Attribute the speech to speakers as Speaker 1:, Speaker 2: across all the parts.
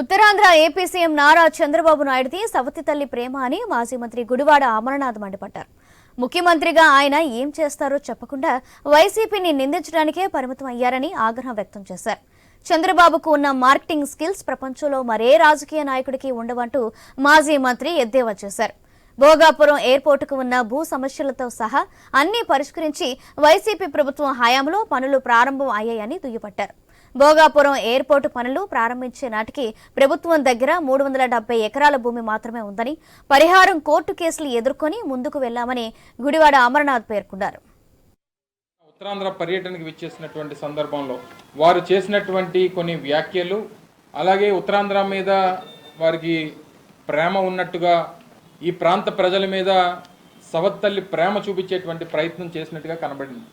Speaker 1: Uttarandhra AP CM Nara Chandrababu నాయుడుది సవతి తల్లి ప్రేమ అని మాజీ మంత్రి గుడివాడ అమరనాథ్ మండిపడ్డారు. ముఖ్యమంత్రిగా ఆయన ఏం చేస్తారో చెప్పకుండా వైసీపీని నిందించడానికే పరిమితం అయ్యారని ఆగ్రహం వ్యక్తం చేశారు. చంద్రబాబుకు ఉన్న మార్కెటింగ్ స్కిల్స్ ప్రపంచంలో మరే రాజకీయ నాయకుడికి ఉండవంటూ మాజీ మంత్రి ఎద్దేవా చేశారు. భోగాపురం ఎయిర్పోర్టుకు ఉన్న భూ సమస్యలతో సహా అన్ని పరిష్కరించి వైసీపీ ప్రభుత్వం హయాంలో పనులు ప్రారంభం అయ్యాయని దుయ్యబట్టారు. భోగాపురం ఎయిర్పోర్టు పనులు ప్రారంభించే నాటికి ప్రభుత్వం దగ్గర మూడు వందల డెబ్బై ఎకరాల భూమి మాత్రమే ఉందని పరిహారం కోర్టు కేసులు ఎదుర్కొని ముందుకు వెళ్ళామని గుడివాడ అమర్నాథ్ పేర్కొన్నారు.
Speaker 2: ఉత్తరాంధ్ర పర్యటనకు విచ్చేసినటువంటి సందర్భంలో వారు చేసినటువంటి కొన్ని వ్యాఖ్యలు అలాగే ఉత్తరాంధ్ర మీద వారికి ప్రేమ ఉన్నట్టుగా ఈ ప్రాంత ప్రజల మీద సవత్తల్లి ప్రేమ చూపించేటువంటి ప్రయత్నం చేసినట్టుగా కనబడింది.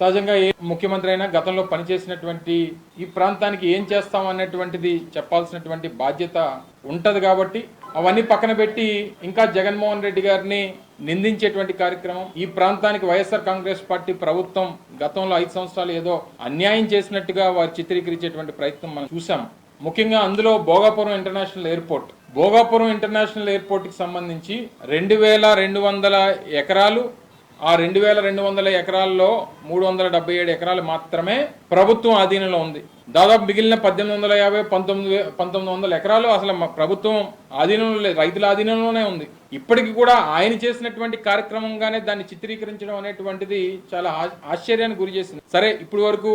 Speaker 2: సహజంగా ఏ ముఖ్యమంత్రి అయినా గతంలో పనిచేసినటువంటి ఈ ప్రాంతానికి ఏం చేస్తాం అన్నటువంటిది చెప్పాల్సినటువంటి బాధ్యత ఉంటది కాబట్టి అవన్నీ పక్కన పెట్టి ఇంకా జగన్మోహన్ రెడ్డి గారిని నిందించేటువంటి కార్యక్రమం ఈ ప్రాంతానికి వైఎస్ఆర్ కాంగ్రెస్ పార్టీ ప్రభుత్వం గతంలో ఐదు సంవత్సరాలు ఏదో అన్యాయం చేసినట్టుగా వారు చిత్రీకరించేటువంటి ప్రయత్నం మనం చూసాం ముఖ్యంగా అందులో Bhogapuram international airport. Bhogapuram international ఎయిర్పోర్ట్కి సంబంధించి రెండు వేల రెండు వందల ఎకరాలు ఆ రెండు వేల రెండు వందల ఎకరాల్లో మూడు వందల డెబ్బై ఏడు ఎకరాలు మాత్రమే ప్రభుత్వం ఆధీనంలో ఉంది. దాదాపు మిగిలిన పద్దెనిమిది వందల యాభై పంతొమ్మిది పంతొమ్మిది వందల ఎకరాలు అసలు మా ప్రభుత్వం ఆధీనంలో లేదు రైతుల ఆధీనంలోనే ఉంది. ఇప్పటికి కూడా ఆయన చేసినటువంటి కార్యక్రమంగానే దాన్ని చిత్రీకరించడం అనేటువంటిది చాలా ఆశ్చర్యానికి గురి చేసింది. సరే ఇప్పటి వరకు